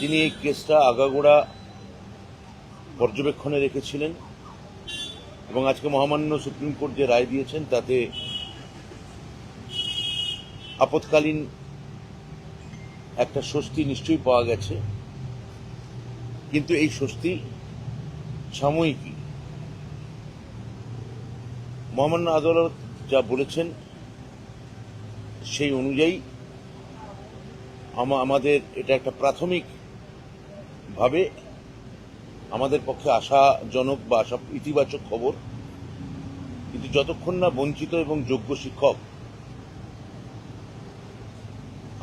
তিনি এই কেসটা আগাগোড়া পর্যবেক্ষণে রেখেছিলেন এবং আজকে মহামান্য সুপ্রিম কোর্ট যে রায় দিয়েছেন তাতে আপৎকালীন একটা স্বস্তি নিশ্চয়ই পাওয়া গেছে। কিন্তু এই স্বস্তি সাময়িকই মহামান্য আদালত যা বলেছেন সেই অনুযায়ী আমাদের এটা একটা প্রাথমিক ভাবে আমাদের পক্ষে আশাজনক বা আশা ইতিবাচক খবর, কিন্তু যতক্ষণ না বঞ্চিত এবং যোগ্য শিক্ষক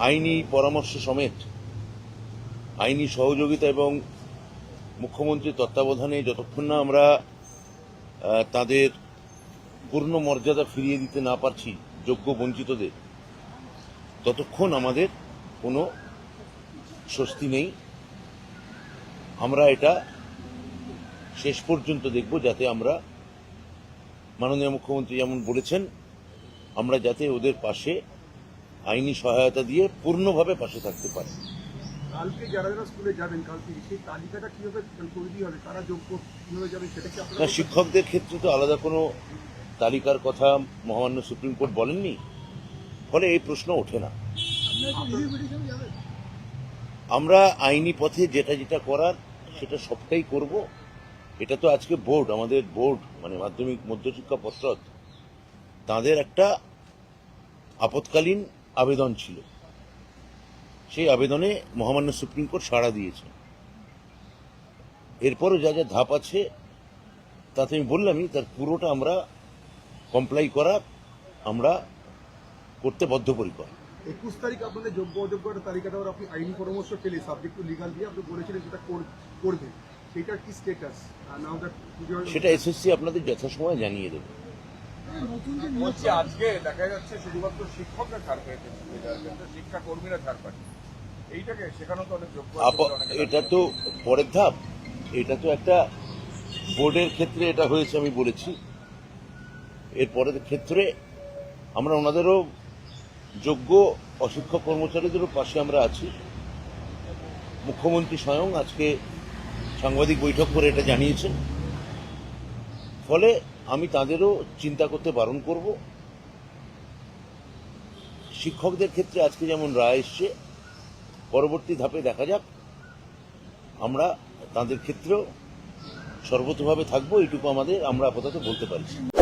আইনি পরামর্শ সমেত, আইনি সহযোগিতা এবং মুখ্যমন্ত্রীর তত্ত্বাবধানে যতক্ষণ না আমরা তাদের পূর্ণ মর্যাদা ফিরিয়ে দিতে না পারছি যোগ্য বঞ্চিতদের, ততক্ষণ আমাদের কোনো স্বস্তি নেই। আমরা এটা শেষ পর্যন্ত দেখব যাতে আমরা মাননীয় মুখ্যমন্ত্রী যেমন বলেছেন আমরা যাতে ওদের পাশে আইনি সহায়তা দিয়ে পূর্ণভাবে পাশে থাকতে পারি। কালকে যারা যারা স্কুলে যাবেন কালকে সেই তালিকাটা কীভাবে তৈরি হবে তারা যোগ্য কীভাবে যাবে সেটা কি না শিক্ষকদের ক্ষেত্রে তো আলাদা কোনো তালিকার কথা মহামান্য সুপ্রিম কোর্ট বলেননি ফলে এই প্রশ্ন ওঠে না। আমরা আইনি পথে যেটা যেটা করার সেটা সবটাই করব। এটা তো আজকে বোর্ড, আমাদের বোর্ড মানে মাধ্যমিক, মধ্যশিক্ষা পর্ষদ, তাদের একটা আপৎকালীন আবেদন ছিল। সেই আবেদনে মহামান্য সুপ্রিম কোর্ট সাড়া দিয়েছে। এরপরও যা যা ধাপ আছে, তাতে আমি বললামই, তার পুরোটা আমরা কমপ্লাই করা, আমরা করতে বদ্ধপরিকর। একুশ তারিখ আপনাদের যোগ্য অযোগ্য একটা তালিকা দেওয়ার আপনি আইনি পরামর্শ পেলে সাবজেক্ট টু লিগাল দিয়ে আপনি বলেছিলেন সেটা কর- করবেন। সেটার কি স্টেটাস নাও দ্যাট সেটা এসএসসি আপনাদের যথাসময়ে জানিয়ে দেবে। বলছি আজকে দেখা যাচ্ছে শুধুমাত্র শিক্ষকরা ছাড় পেয়েছে শিক্ষা কর্মীরা ছাড় পাচ্ছে। এইটাকে সেখানেও তো অনেক যোগ্য এটা তো পরের ধাপ। এটা তো একটা বোর্ডের ক্ষেত্রে এটা হয়েছে আমি বলেছি। এর পরের ক্ষেত্রে আমরা ওনাদেরও যোগ্য অশিক্ষক কর্মচারীদেরও পাশে আমরা আছি। মুখ্যমন্ত্রী স্বয়ং আজকে সাংবাদিক বৈঠক করে এটা জানিয়েছেন। ফলে আমি তাদেরও চিন্তা করতে বারণ করব। শিক্ষকদের ক্ষেত্রে আজকে যেমন রায় এসছে, পরবর্তী ধাপে দেখা যাক। আমরা তাদের ক্ষেত্রেও সর্বতভাবে থাকব, এইটুকু আমাদের, আমরা আপাতত বলতে পারছি